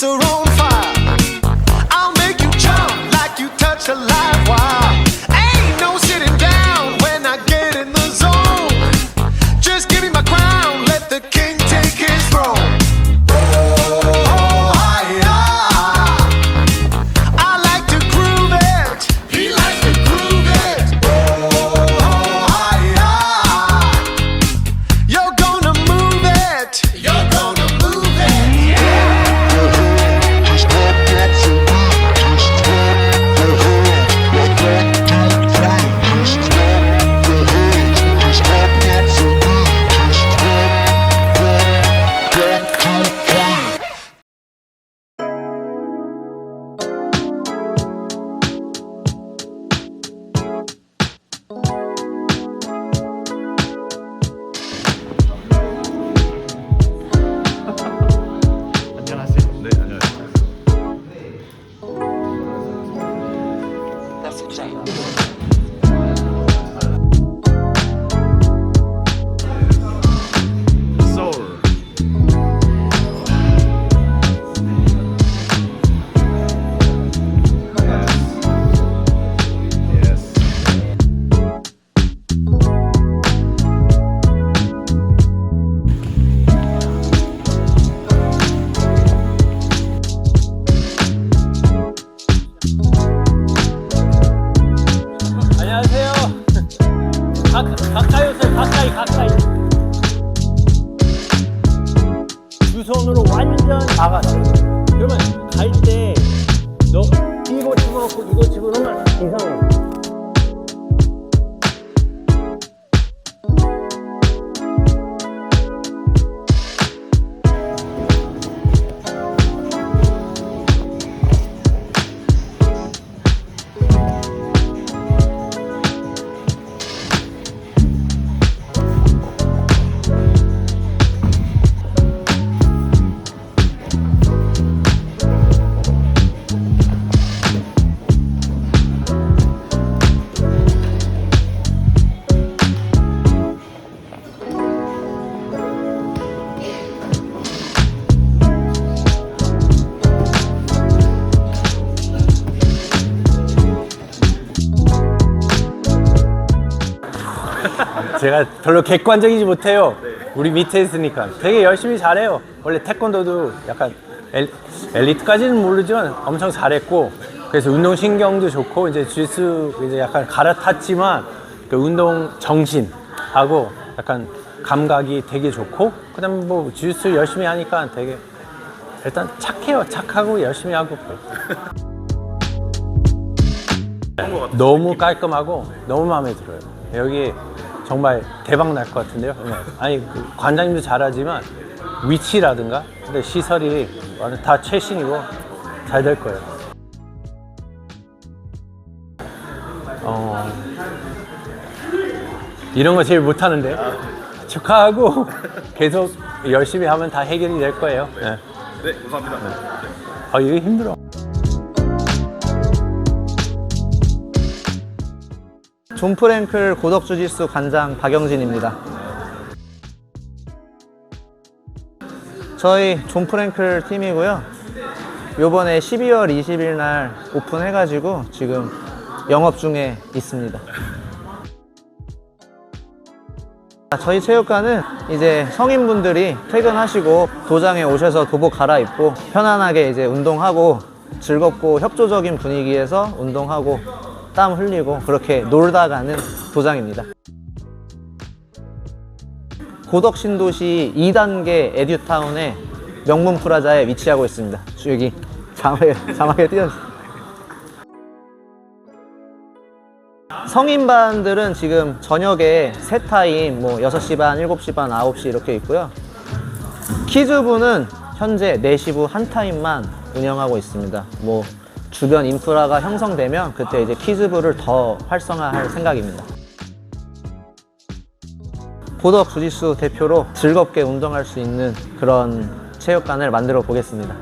So wrong. 안 완전 막 제가 별로 객관적이지 못해요. 우리 밑에 있으니까 되게 열심히 잘해요. 원래 태권도도 약간 엘, 엘리트까지는 모르지만 엄청 잘했고 그래서 운동 신경도 좋고 이제 주스 이제 약간 갈아탔지만 그 운동 정신하고 약간 감각이 되게 좋고 그다음에 뭐 주스 열심히 하니까 되게 일단 착해요. 착하고 열심히 하고. 너무 깔끔하고 너무 마음에 들어요. 여기 정말 대박 날 것 같은데요. 네. 아니 그 관장님도 잘하지만 위치라든가 근데 시설이 다 최신이고 잘 될 거예요. 어, 이런 거 제일 못하는데 축하하고 계속 열심히 하면 다 해결이 될 거예요. 네. 네, 감사합니다. 아 이거 힘들어. 존 프랭클 고덕 주짓수 관장 박영진입니다. 저희 존 프랭클 팀이고요. 요번에 12월 20일 날 오픈해가지고 지금 영업 중에 있습니다. 저희 체육관은 이제 성인분들이 퇴근하시고 도장에 오셔서 도복 갈아입고 편안하게 이제 운동하고 즐겁고 협조적인 분위기에서 운동하고 땀 흘리고 그렇게 놀다 가는 도장입니다. 고덕 신도시 2단계 에듀타운의 명문 프라자에 위치하고 있습니다. 여기 자막에, 자막에 띄어있습니다. 성인반들은 지금 저녁에 세 타임 뭐 6시 반, 7시 반, 9시 이렇게 있고요. 키즈부는 현재 4시 부 한 타임만 운영하고 있습니다. 뭐 주변 인프라가 형성되면 그때 이제 키즈부를 더 활성화할 생각입니다. 고덕 주짓수 대표로 즐겁게 운동할 수 있는 그런 체육관을 만들어 보겠습니다.